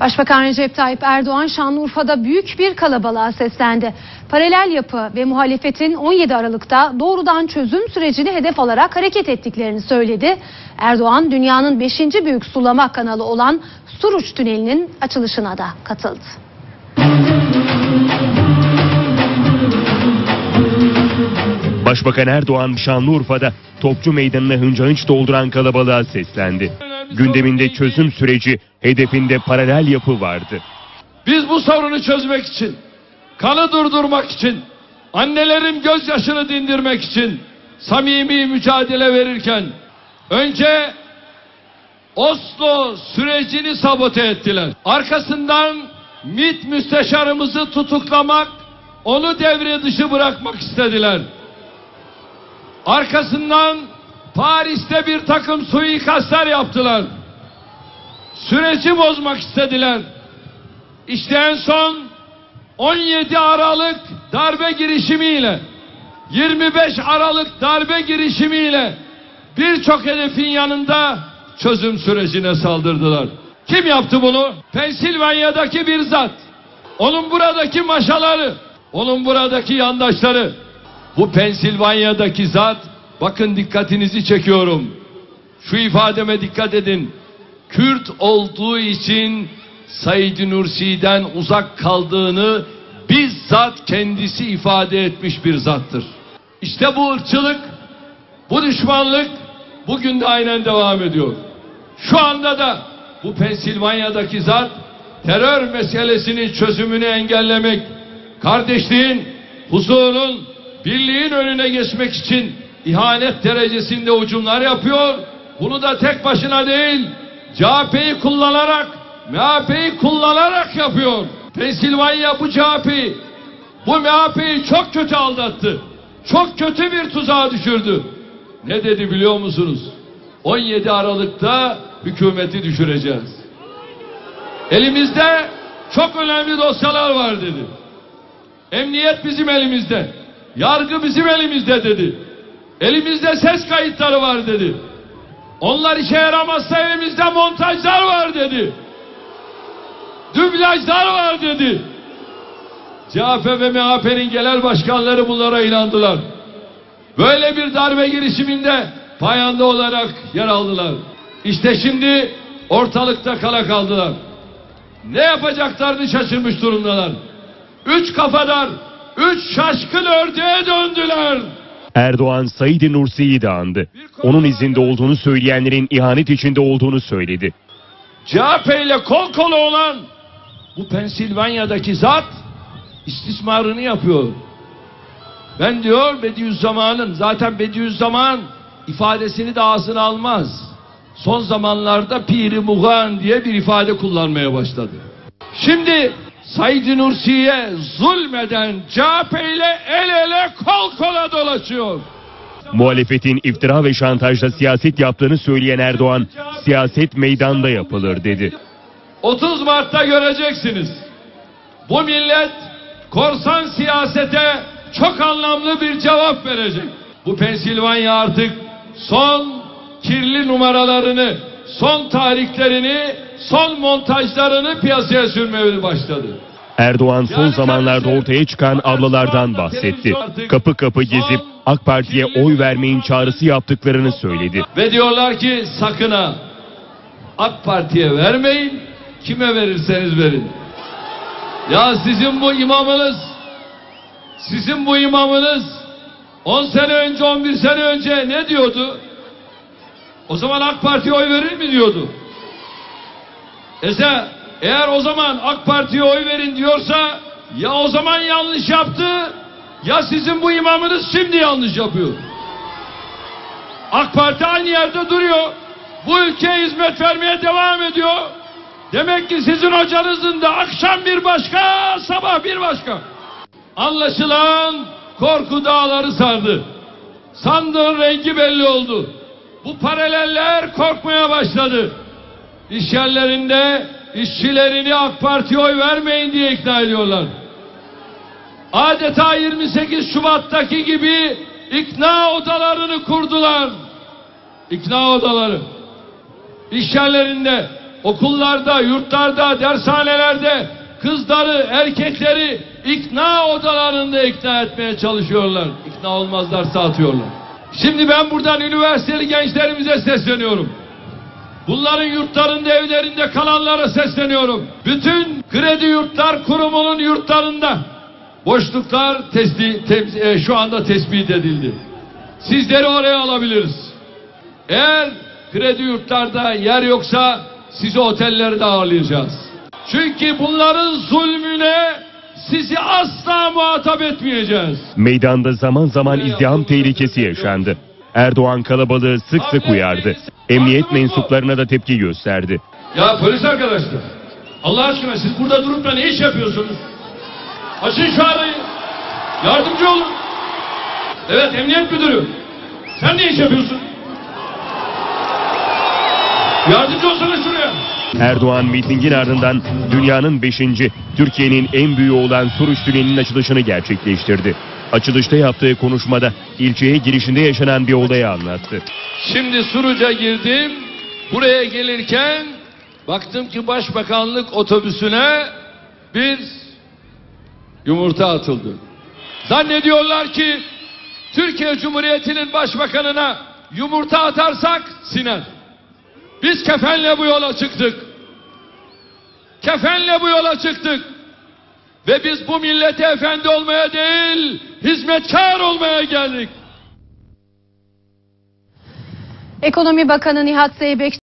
Başbakan Recep Tayyip Erdoğan Şanlıurfa'da büyük bir kalabalığa seslendi. Paralel yapı ve muhalefetin 17 Aralık'ta doğrudan çözüm sürecini hedef alarak hareket ettiklerini söyledi. Erdoğan dünyanın 5. büyük sulama kanalı olan Suruç Tüneli'nin açılışına da katıldı. Başbakan Erdoğan Şanlıurfa'da Topçu Meydanı'nı hınca hınç dolduran kalabalığa seslendi. Gündeminde çözüm süreci, hedefinde paralel yapı vardı. Biz bu sorunu çözmek için, kanı durdurmak için, annelerin gözyaşını dindirmek için samimi mücadele verirken önce Oslo sürecini sabote ettiler. Arkasından MİT müsteşarımızı tutuklamak, onu devre dışı bırakmak istediler. Arkasından Paris'te bir takım suikastlar yaptılar. Süreci bozmak istediler. İşte en son 17 Aralık darbe girişimiyle 25 Aralık darbe girişimiyle birçok hedefin yanında çözüm sürecine saldırdılar. Kim yaptı bunu? Pensilvanya'daki bir zat. Onun buradaki maşaları, onun buradaki yandaşları. Bu Pensilvanya'daki zat, bakın dikkatinizi çekiyorum. Şu ifademe dikkat edin. Kürt olduğu için Said Nursi'den uzak kaldığını bizzat kendisi ifade etmiş bir zattır. İşte bu ırkçılık, bu düşmanlık bugün de aynen devam ediyor. Şu anda da bu Pensilvanya'daki zat terör meselesinin çözümünü engellemek, kardeşliğin, huzurun, birliğin önüne geçmek için ihanet derecesinde hücumlar yapıyor. Bunu da tek başına değil, CHP'yi kullanarak, MHP'yi kullanarak yapıyor. Pensilvanya bu CHP'yi, bu MHP'yi çok kötü aldattı. Çok kötü bir tuzağa düşürdü. Ne dedi biliyor musunuz? 17 Aralık'ta hükümeti düşüreceğiz. Elimizde çok önemli dosyalar var dedi. Emniyet bizim elimizde. Yargı bizim elimizde dedi. Elimizde ses kayıtları var dedi. Onlar işe yaramazsa elimizde montajlar var dedi. Dublajlar var dedi. CHP ve MHP'nin genel başkanları bunlara inandılar. Böyle bir darbe girişiminde payanda olarak yer aldılar. İşte şimdi ortalıkta kala kaldılar. Ne yapacaklarını şaşırmış durumdalar. Üç kafadar, üç şaşkın ördeğe döndüler. Erdoğan Said Nursi'yi de andı. Onun izinde olduğunu söyleyenlerin ihanet içinde olduğunu söyledi. CHP ile kol kola olan bu Pensilvanya'daki zat istismarını yapıyor. Ben diyor Bediüzzaman'ın zaten Bediüzzaman ifadesini de ağzına almaz. Son zamanlarda piri mugan diye bir ifade kullanmaya başladı. Şimdi Said Nursi'ye zulmeden CHP ile el ele kol kola dolaşıyor. Muhalefetin iftira ve şantajla siyaset yaptığını söyleyen Erdoğan, siyaset meydanda yapılır dedi. 30 Mart'ta göreceksiniz. Bu millet korsan siyasete çok anlamlı bir cevap verecek. Bu Pensilvanya artık son kirli numaralarını, son tarihlerini, son montajlarını piyasaya sürmeye başladı. Erdoğan son zamanlarda ortaya çıkan ablalardan bahsetti. Kapı kapı gezip AK Parti'ye oy vermeyin çağrısı yaptıklarını söyledi. Ve diyorlar ki sakın ha AK Parti'ye vermeyin, kime verirseniz verin. Ya sizin bu imamınız, sizin bu imamınız 10 sene önce, 11 sene önce ne diyordu? O zaman AK Parti'ye oy verir mi diyordu? Ese eğer o zaman AK Parti'ye oy verin diyorsa ya o zaman yanlış yaptı ya sizin bu imamınız şimdi yanlış yapıyor. AK Parti aynı yerde duruyor. Bu ülkeye hizmet vermeye devam ediyor. Demek ki sizin hocanızın da akşam bir başka, sabah bir başka. Anlaşılan korku dağları sardı. Sandığın rengi belli oldu. Bu paraleller korkmaya başladı. İş yerlerinde işçilerini AK Parti'ye oy vermeyin diye ikna ediyorlar. Adeta 28 Şubat'taki gibi ikna odalarını kurdular. İkna odaları. İş yerlerinde okullarda, yurtlarda, dershanelerde kızları, erkekleri ikna odalarında ikna etmeye çalışıyorlar. İkna olmazlarsa atıyorlar. Şimdi ben buradan üniversiteli gençlerimize sesleniyorum. Bunların yurtlarında, evlerinde kalanlara sesleniyorum. Bütün kredi yurtlar kurumunun yurtlarında boşluklar testi, tem- e, şu anda tespit edildi. Sizleri oraya alabiliriz. Eğer kredi yurtlarda yer yoksa sizi otellerde ağırlayacağız. Çünkü bunların zulmüne sizi asla muhatap etmeyeceğiz. Meydanda zaman zaman izdiham tehlikesi yaşandı. Erdoğan kalabalığı sık sık uyardı. Emniyet mensuplarına da tepki gösterdi. Ya polis arkadaşlar Allah aşkına siz burada durup da ne iş yapıyorsunuz? Açın şu arayı. Yardımcı olun. Evet emniyet müdürü. Sen ne iş yapıyorsun? Yardımcı olsana şuraya. Erdoğan mitingin ardından dünyanın 5. Türkiye'nin en büyüğü olan Suruç Tüneli'nin açılışını gerçekleştirdi. Açılışta yaptığı konuşmada ilçeye girişinde yaşanan bir olayı anlattı. Şimdi Suruç'a girdim. Buraya gelirken baktım ki başbakanlık otobüsüne bir yumurta atıldı. Zannediyorlar ki Türkiye Cumhuriyeti'nin başbakanına yumurta atarsak siner. Biz kefenle bu yola çıktık. Kefenle bu yola çıktık. Ve biz bu millete efendi olmaya değil, hizmetkar olmaya geldik. Ekonomi Bakanı Nihat Zeybek